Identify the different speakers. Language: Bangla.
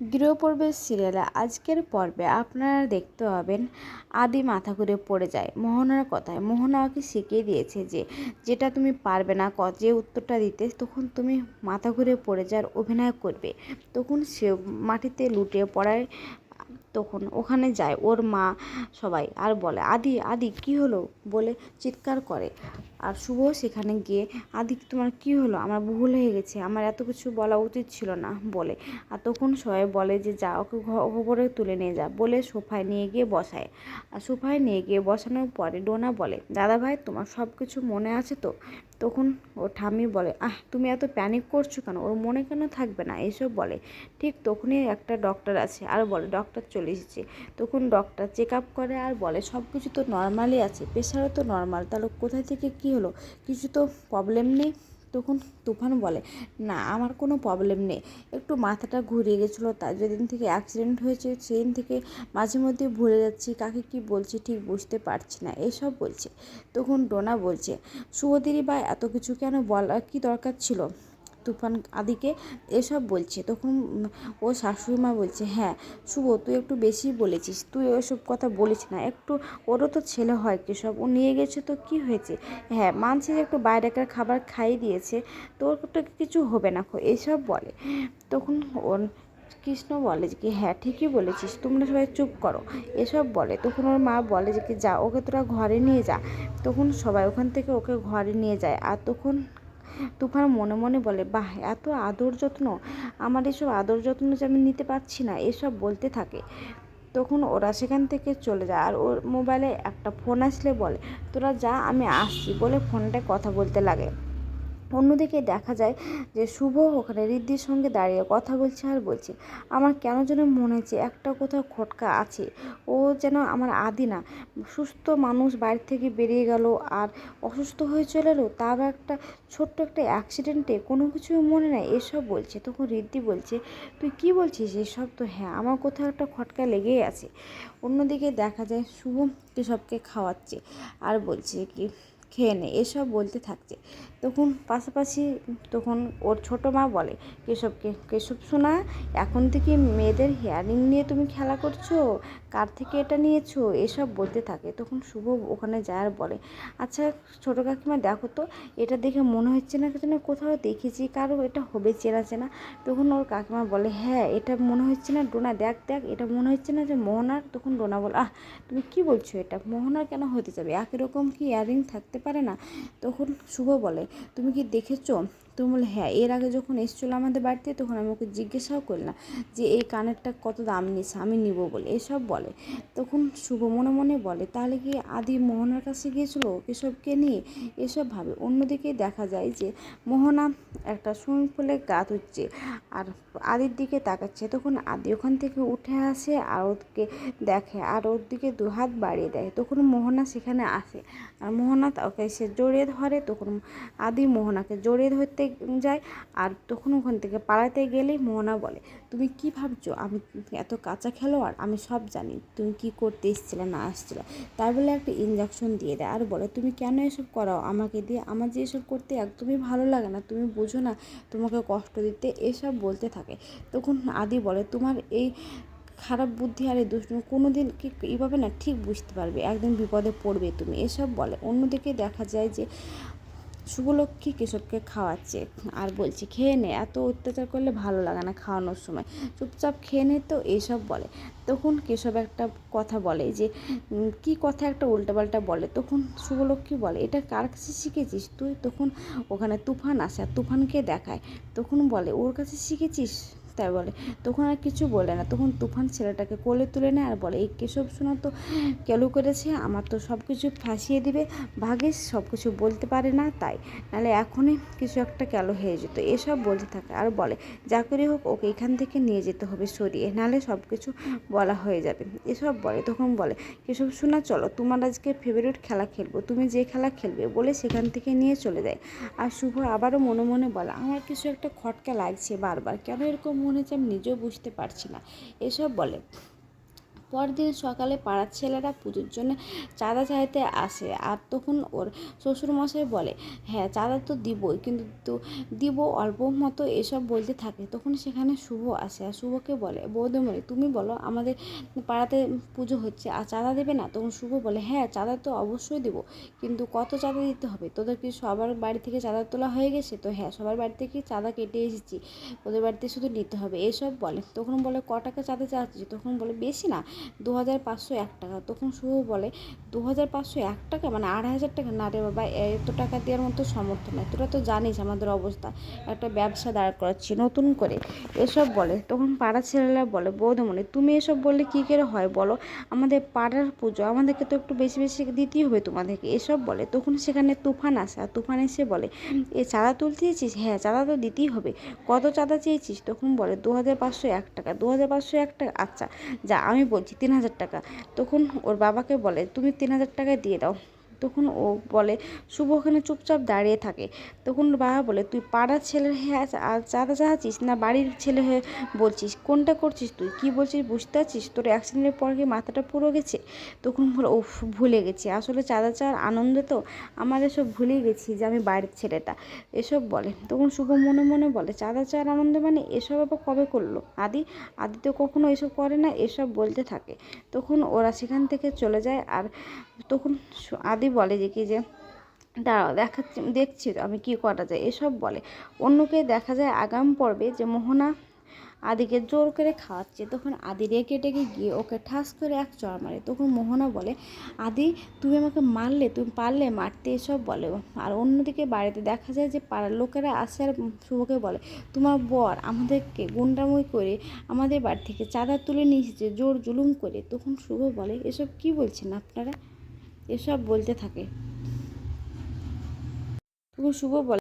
Speaker 1: গৃহপর্বের সিরিয়ালে আজকের পর্বে আপনারা দেখতে পাবেন আদি মাথা ঘুরে পড়ে যায় মোহনার কথায়। মোহনা ওকে শিখিয়ে দিয়েছে যে যেটা তুমি পারবে না যে উত্তরটা দিতে, তখন তুমি মাথা ঘুরে পড়ে যাওয়ার অভিনয় করবে। তখন সে মাটিতে লুটিয়ে পড়ায়, তখন ওখানে যায় ওর মা সবাই আর বলে, আদি আদি, কি হলো? বলে চিৎকার করে। আর শুভ সেখানে গিয়ে আদি তোমার কি হলো? আমার ভুল হয়ে গেছে। আমার এত কিছু বলা উচিত ছিল না, বলে। আর তখন সবাই বলে যে যা ওকে খবরে তুলে নিয়ে যা। বলে সোফায় নিয়ে গিয়ে বসায়। আর সোফায় নিয়ে গিয়ে বসানোর পরে ডোনা বলে, দাদা ভাই, তোমার সব কিছু মনে আছে তো? তখন ও ঠাম্মি বলে, আহ, তুমি এত প্যানিক করছ কেন? ওর মনে কেন থাকবে না? এসব বলে। ঠিক তখনই একটা ডক্টর আছে আর বলে ডক্টর চলে এসেছে। তখন ডক্টর চেক আপ করে আর বলে সব কিছু তো নর্মালই আছে। প্রেশারও তো নর্মাল তাহলে কোথায় থেকে কি হলো? কিছু তো প্রবলেম নেই। তখন তুফান বলে, না, আমার কোনো প্রবলেম নেই। একটু মাথাটা ঘুরিয়ে গেছিল তার যেদিন থেকে অ্যাক্সিডেন্ট হয়েছে সেদিন থেকে মাঝে মধ্যে ভুলে যাচ্ছি, কাকে কি বলছি ঠিক বুঝতে পারছি না, এসব বলছে। তখন ডোনা বলছে, শুভদিদি বা এত কিছু কেন বলার কি দরকার ছিল? তুফান আদিকে এসব বলছে। তখন ও শাশুড়ি মা বলছে হ্যাঁ শুভ, তুই একটু বেশি বলেছিস, তুই ওসব কথা বলিস না, একটু, ওরও তো ছেলে হয় কি সব ও নিয়ে গেছে তো কি হয়েছে? হ্যাঁ মানছি যে একটু বাইরেকার খাবার খাইয়ে দিয়েছে, তোর তো কিছু হবে না এসব বলে। তখন ওর কৃষ্ণ বলে যে কি হ্যাঁ ঠিকই বলেছিস, তোমরা সবাই চুপ করো। এসব বলে। তখন ওর মা বলে যে কি, যা, ওকে তোরা ঘরে নিয়ে যা। তখন সবাই ওখান থেকে ওকে ঘরে নিয়ে যায়। আর তখন তুফান মনে মনে বলে, বাহ, এত আদর যত্ন। আমার এসব আদর যত্ন যে আমি নিতে পারছি না, এসব বলতে থাকে। তখন ওরা সেখান থেকে চলে যায়। আর ওর মোবাইলে একটা ফোন আসলে বলে, তোরা যা, আমি আসছি। বলে ফোনটায় কথা বলতে লাগে। অন্যদিকে দেখা যায় যে শুভ ওখানে রিদ্ধির সঙ্গে দাঁড়িয়ে কথা বলছে আর বলছে, আমার কেন যেন মনে হচ্ছে একটা কোথাও খটকা আছে, ও যেন আমার আদি না। সুস্থ মানুষ বাইরে থেকে বেরিয়ে গেল আর অসুস্থ হয়ে চলে এলো। তার একটা ছোট্ট একটা অ্যাক্সিডেন্টে কোনো কিছুই মনে নেই। এসব বলছে। তখন রিদ্ধি বলছে, তুই কি বলছিস? এসব তো হ্যাঁ আমার কোথাও একটা খটকা লেগেই আছে। অন্যদিকে দেখা যায় শুভ কেশবকে খাওয়াচ্ছে আর বলছে কি খেয়ে নে, এসব বলতে থাকছে। তখন পাশাপাশি তখন ওর ছোটো মা বলে, কেশবকে, কেশব শোনা এখন থেকে মেয়েদের হেয়ারিং নিয়ে তুমি খেলা করছ? কার থেকে এটা নিয়েছো? এসব বলতে থাকে। তখন শুভ ওখানে যায় আর বলে আচ্ছা ছোটো কাকিমা, দেখো তো, এটা দেখে মনে হচ্ছে না যেন কোথাও দেখেছি, কারও এটা হবে চেনা চেনা। তখন ওর কাকিমা বলে হ্যাঁ এটা মনে হচ্ছে না, ডোনা, দেখ দেখ, এটা মনে হচ্ছে না যে মোহনার। তখন ডোনা বলে, আহ, তুমি কি বলছো এটা? মোহনার কেন হতে যাবে? একই রকম কি ইয়ারিং থাকতে পারে না? তখন শুভ বলে, তুমি কি দেখেছ তুমি বলে হ্যাঁ এর আগে যখন এসেছিল আমাদের বাড়িতে, তখন আমি ওকে জিজ্ঞাসাও করলাম যে, এই কানেরটা কত দাম নিস আমি নিব বলে। এসব বলে। তখন শুভ মনে মনে বলে, তাহলে কি আদি মোহনার কাছে গিয়েছিল এসবকে নিয়ে এসব ভাবে। অন্যদিকে দেখা যায় যে, মোহনা একটা সুইমিং পুলে গা ধুচ্ছে আর আদির দিকে তাকাচ্ছে। তখন আদি ওখান থেকে উঠে আসে আর ওকে দেখে আর ওর দিকে দু হাত বাড়িয়ে দেয়। তখন মোহনা সেখানে আসে। আর মোহনা ওকে সে জড়িয়ে ধরে। তখন আদি মোহনাকে জড়িয়ে ধরতে যায় আর তখন ওখান থেকে পালাতে গেলেই মোহনা বলে, তুমি কি ভাবছ? আমি এত কাঁচা খেলোয়াড়, আমি সব জানি। তুমি কি করতে এসেছিলে, না আসছিলে তাই বলে একটা ইঞ্জেকশন দিয়ে দেয় আর বলে, তুমি কেন এসব করাও আমাকে দিয়ে, আমার যে এসব করতে একদমই ভালো লাগে না, তুমি বোঝো না, তোমাকে কষ্ট দিতে এসব বলতে থাকে। তখন আদি বলে, তোমার এই খারাপ বুদ্ধি আর এই কোনো দিন কি এইভাবে না ঠিক বুঝতে পারবে? একদিন বিপদে পড়বে তুমি। এসব বলে। অন্যদিকে দেখা যায় যে শুভলক্ষ্মী কেশবকে খাওয়াচ্ছে? আর বলছে, খেয়ে নে, এত অত্যাচার করলে ভালো লাগে না খাওয়ানোর সময়। চুপচাপ খেয়ে নে তো এইসব বলে। তখন কেশব একটা কথা বলে যে কি কথা একটা উল্টাপাল্টা বলে? তখন শুভলক্ষ্মী বলে, এটা কার কাছে শিখেছিস তুই? তখন ওখানে তুফান আসে, আর তুফানকে দেখায়। তখন বলে, ওর কাছে শিখেছিস? তাই বলে। তখন আর কিছু বলে না। তখন তুফান ছেলেটাকে কোলে তুলে নেয় আর বলে, এই কেশব শোনা তো কেলো করেছে, আমার তো সব কিছু ফাঁসিয়ে দিবে ভাগিস সব কিছু বলতে পারে না তাই। নাহলে এখনই কিছু একটা কেলো হয়ে যেত। এসব বলতে থাকে আর বলে, যা করে হোক, ওকে এখান থেকে নিয়ে যেতে হবে সরিয়ে, নাহলে সব কিছু বলা হয়ে যাবে। এসব বলে, তখন বলে, কেশব শোনা চলো, তোমার আজকে ফেভারিট খেলা খেলব। তুমি যে খেলা খেলবে বলে সেখান থেকে নিয়ে চলে যায়। আর শুভ আবারও মনে মনে বলে, আমার কিছু একটা খটকা লাগছে বারবার। কেন এরকম মনে হচ্ছে আমি নিজেও বুঝতে পারছি না। এসব বলে পরদিন সকালে পাড়ার ছেলেরা পুজোর জন্য চাঁদা চাইতে আসে আর তখন ওর শ্বশুরমশাই বলে হ্যাঁ চাঁদা তো দিবই, কিন্তু তো দিব অল্প মতো এসব বলতে থাকে। তখন সেখানে শুভ আসে আর শুভকে বলে বৌদিমণি তুমি বলো আমাদের পাড়াতে পুজো হচ্ছে আর চাঁদা দেবে না? তখন শুভ বলে হ্যাঁ চাঁদা তো অবশ্যই দেবো, কিন্তু কত চাঁদা দিতে হবে? তোদের কি সবার বাড়ি থেকে চাঁদা তোলা হয়ে গেছে? তো হ্যাঁ সবার বাড়ি থেকে চাঁদা কেটে এসেছি ওদের বাড়িতে শুধু নিতে হবে। এসব বলে, তখন বলে, ক টাকা চাঁদা চাচ্ছি তখন বলে, বেশি না দু হাজার পাঁচশো এক টাকা। তখন শুভ বলে দু হাজার পাঁচশো এক টাকা মানে আড়াই হাজার টাকা? না রে বাবা, এত টাকা দেওয়ার মতো সামর্থ্য নাই। তোরা তো জানিস আমাদের অবস্থা। একটা ব্যবসা দাঁড় করাচ্ছি নতুন করে। এসব বলে, তখন পাড়ার ছেলেরা বলে, বৌদমণি, তুমি এসব বললে কী করে হয় বলো? আমাদের পাড়ার পুজো, আমাদেরকে তো একটু বেশি বেশি দিতেই হবে তোমাদেরকে। এসব বলে, তখন সেখানে তুফান আসে। আর তুফান এসে বলে, এ চাঁদা তুলতে চেয়েছিস? হ্যাঁ চাঁদা তো দিতেই হবে। কত চাঁদা চেয়েছিস? তখন বলে দু হাজার পাঁচশো এক টাকা। দু হাজার পাঁচশো এক টাকা? আচ্ছা যা, আমি বলছি। তিন হাজার টাকা। তখন ওর বাবাকে বলে তুমি তিন হাজার টাকায় দিয়ে দাও। তখন ও বলে, শুভ, ওখানে চুপচাপ দাঁড়িয়ে থাকে। তখন বাবা বলে, তুই পাড়ার ছেলের হয়ে চাঁদা চাচ্ছিস না বাড়ির ছেলে হয়ে বলছিস? কোনটা করছিস তুই? কী বলছিস? বুঝতে পারছিস? তোর অ্যাক্সিডেন্টের পর কি মাথাটা পুরো গেছে? তখন বলে ও ভুলে গেছি। আসলে চাঁদা চাওয়ার আনন্দ তো? আমাদের সব ভুলেই গেছি যে আমি বাড়ির ছেলেটা। এসব বলে। তখন শুভ মনে মনে বলে, চাঁদা চাওয়ার আনন্দ মানে এসব আবার কবে করল? আদি? আদি তো কখনো এসব করে না, এসব বলতে থাকে। তখন ওরা সেখান থেকে চলে যায় আর তখন আদি বলে যে কি যে, দাঁড়াও দেখাচ্ছি দেখছি আমি কী করা যায়। এসব বলে। অন্যকে দেখা যায় আগাম পর্বে যে মোহনা আদিকে জোর করে খাওয়াচ্ছে। তখন আদি রেগে টেগে গিয়ে ওকে ঠাস করে এক চড় মারে। তখন মোহনা বলে, আদি, তুমি আমাকে মারলে, তুমি পারলে মারতে? এসব বলে। আর অন্যদিকে বাড়িতে দেখা যায় যে পাড়ার লোকেরা আসে আর শুভকে বলে, তোমার বর আমাদেরকে গুন্ডাময় করে আমাদের বাড়ি থেকে চাঁদা তুলে নিয়ে এসেছে জোর জুলুম করে। তখন শুভ বলে, এসব কি বলছেন আপনারা? এসব বলতে থাকে। শুভ বলে